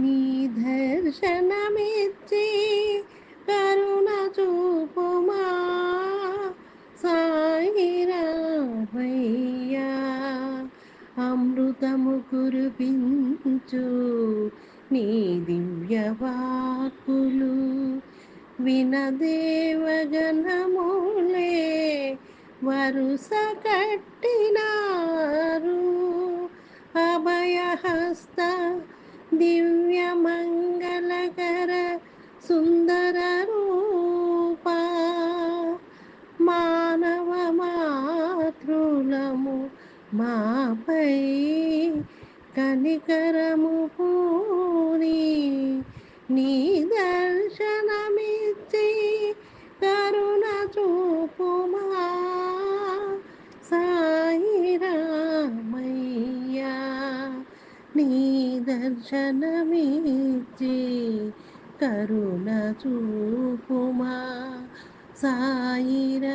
నీ దర్శనమిచ్చి కరుణ చూపుమా సాయిరామయ్యా అమృతము కురిపించు నీ దివ్య వాక్కులు వినదేవగణములే వరుస కట్టినారు. అభయహస్త దివ్య మంగళకర సుందర రూప మానవ మాతృలము మాపై కనికరము నీ దర్శనమిచ్చి కరుణ చూపుమా సాయిరామయ్య